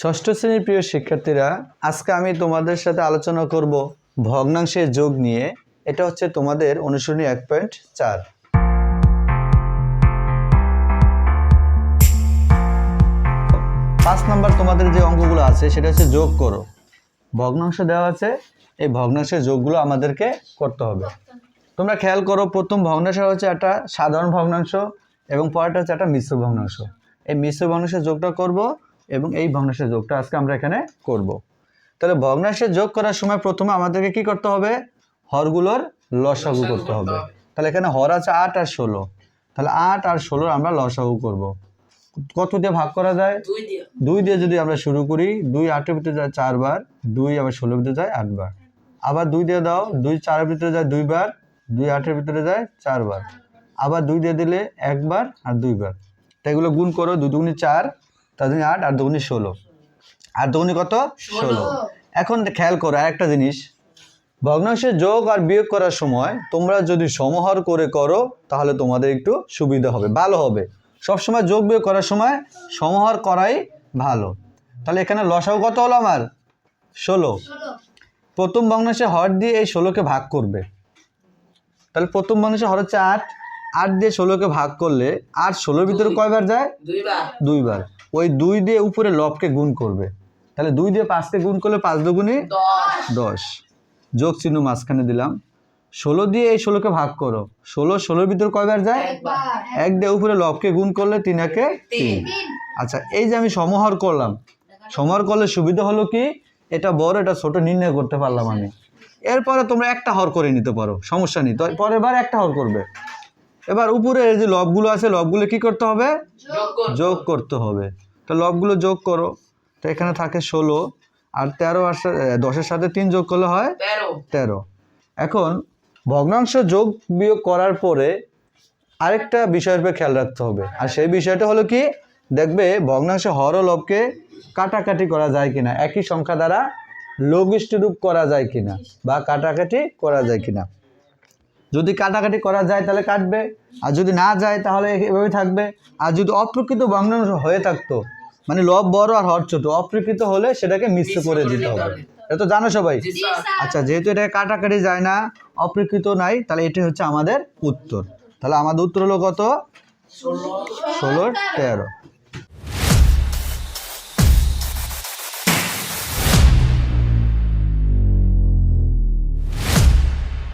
ষষ্ঠ শ্রেণির প্রিয় শিক্ষার্থীরা, আজকে আমি তোমাদের সাথে আলোচনা করব ভগ্নাংশের যোগ নিয়ে। এটা হচ্ছে তোমাদের অনুসরণী এক পয়েন্ট চার। পাঁচ নাম্বার তোমাদের যে অঙ্কগুলো আছে, সেটা হচ্ছে যোগ করো। ভগ্নাংশ দেওয়া আছে, এই ভগ্নাংশের যোগগুলো আমাদেরকে করতে হবে। তোমরা খেয়াল করো, প্রথম ভগ্নাংশ হচ্ছে একটা সাধারণ ভগ্নাংশ এবং পরেরটা হচ্ছে একটা মিশ্র ভগ্নাংশ। এই মিশ্র ভগ্নাংশের যোগটা করব এবং এই ভগ্নাংশের যোগটা আজকে আমরা এখানে করব। তাহলে ভগ্নাংশের যোগ করার সময় প্রথমে আমাদেরকে কি করতে হবে? হরগুলোর লসাগু করতে হবে। তাহলে এখানে হর আছে আট আর ষোলো। তাহলে আট আর ষোলোর আমরা লসাগু করব। কত দিয়ে ভাগ করা যায়? দুই দিয়ে। যদি আমরা শুরু করি দুই আটের ভিতরে যায় চারবার দুই আবার ষোলোর ভিতরে যায় আটবার। আবার দুই দিয়ে দাও দুই চারের ভিতরে যায় দুইবার দুই আটের ভিতরে যায় চারবার। আবার দুই দিয়ে দিলে একবার আর দুইবার। তো এগুলো গুণ করো দুই দুগুনি চার তার দুগুনি আট আর দুগুনি ষোলো। আর দুগুনি কত? ষোলো। এখন খেয়াল করো আরেকটা জিনিস। ভগ্নাংশের যোগ আর বিয়োগ করার সময় তোমরা যদি সমহর করে করো তাহলে তোমাদের একটু সুবিধা হবে ভালো হবে। সবসময় যোগ বিয়োগ করার সময় সমহর করাই ভালো। তাহলে এখানে লসাও কত হলো আমার? ষোলো। প্রথম ভগ্নাংশে হর দিয়ে এই ষোলোকে ভাগ করবে। তাহলে প্রথম ভগ্নাংশে হর হচ্ছে আট। আট দিয়ে ষোলোকে ভাগ করলে আট ষোলোর ভিতরে কয়বার যায়? দুইবার। দুইবার। ওই দুই দিয়ে উপরে লবকে গুণ করবে। তাহলে দুই দিয়ে পাঁচকে গুণ করলে পাঁচ দুগুণে দশ। যোগ চিহ্ন মাঝখানে দিলাম। ষোলো দিয়ে এই ষোলোকে ভাগ করো। ষোলো ষোলোর ভিতর কয়বার যায়? এক দিয়ে উপরে লবকে গুণ করলে তিন। একে তিন। আচ্ছা এই যে আমি সমহার করলাম। সমহার করলে সুবিধা হলো কি? এটা বড় এটা ছোট নির্ণয় করতে পারলাম আমি। এরপরে তোমরা একটা হর করে নিতে পারো। সমস্যা নেই। তো পরের বার একটা হর করবে। এবার উপরে যে লবগুলো আছে লবগুলো কি করতে হবে? যোগ করতে হবে। তো লবগুলো যোগ করো। তো এখানে থাকে ষোলো আর তেরো আর দশের সাথে তিন যোগ করলে হয় তেরো। এখন ভগ্নাংশ যোগ বিয়োগ করার পরে আরেকটা বিষয়ের উপরে খেয়াল রাখতে হবে। আর সেই বিষয়টা হলো কি? দেখবে ভগ্নাংশ হর ও লবকে কাটাকাটি করা যায় কিনা একই সংখ্যা দ্বারা লঘিষ্ঠ রূপ করা যায় কিনা বা কাটাকাটি করা যায় কিনা। যদি কাটাকাটি করা যায় তাহলে কাটবে আর যদি না যায় তাহলে এভাবে থাকবে। আর যদি অপ্রকৃত ভগ্নাংশ হয়ে থাকতো মানে লব বড় আর হর ছোট অপ্রকৃত হলে সেটাকে মিশ্র করে দিতে হবে। এটা তো জানো সবাই? আচ্ছা যেহেতু এটা কাটাকাটি যায় না অপ্রকৃত নাই তাহলে এটি হচ্ছে আমাদের উত্তর। তাহলে আমাদের উত্তর হলো কত? ষোলো তেরো।